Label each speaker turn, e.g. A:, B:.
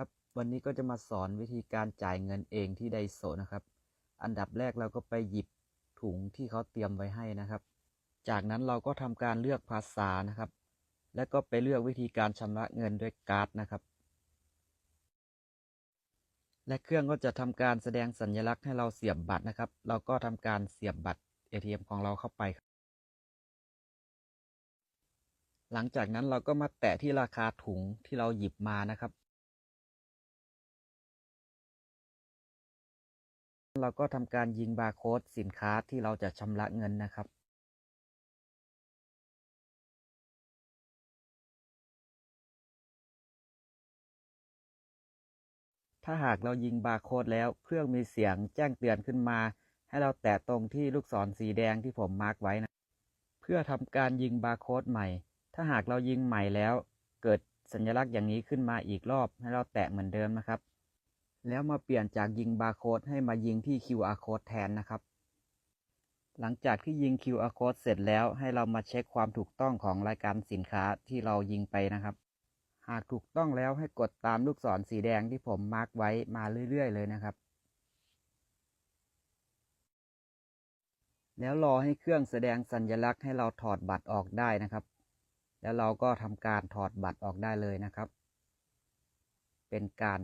A: ครับวันนี้ก็จะมาสอนวิธีการจ่ายเงินเองที่ไดโซนะครับ อันดับแรกเราก็ไปหยิบถุงที่เขาเตรียมไว้ให้นะครับ จากนั้นเราก็ทำการเลือกภาษานะครับ แล้วก็ไปเลือกวิธีการชำระเงินด้วยการ์ดนะครับ และเครื่องก็จะทำการแสดงสัญลักษณ์ให้เราเสียบบัตรนะครับ เราก็ทำการเสียบบัตร ATM ของเราเข้าไปครับหลังจากนั้นเราก็มาแตะที่ราคาถุงที่เราหยิบมานะครับ เราก็ทำการยิงบาร์โค้ดสินค้าที่เราจะชำระเงินนะครับถ้าหากเรายิงบาร์โค้ดแล้วเครื่องมีเสียงแจ้งเตือนขึ้นมา ให้เราแตะตรงที่ลูกศรสีแดงที่ผมมาร์กไว้นะ เพื่อทำการยิงบาร์โค้ดใหม่ ถ้าหากเรายิงใหม่แล้ว เกิดสัญลักษณ์อย่างนี้ขึ้นมาอีกรอบ ให้เราแตะเหมือนเดิมนะครับ แล้วมาเปลี่ยนจากยิงบาร์โค้ดให้มายิงที่ QR code แทนนะครับ หลังจากที่ยิง QR code เสร็จแล้วให้เรามาเช็คความถูกต้องของรายการสินค้าที่เรายิงไปนะครับ หากถูกต้องแล้วให้กดตามลูกศรสีแดงที่ผมมาร์กไว้มาเรื่อย ๆ เลยนะครับ แล้วรอให้เครื่องแสดงสัญลักษณ์ให้เราถอดบัตรออกได้นะครับ แล้วเราก็ทำการถอดบัตรออกได้เลยนะครับ เป็นการ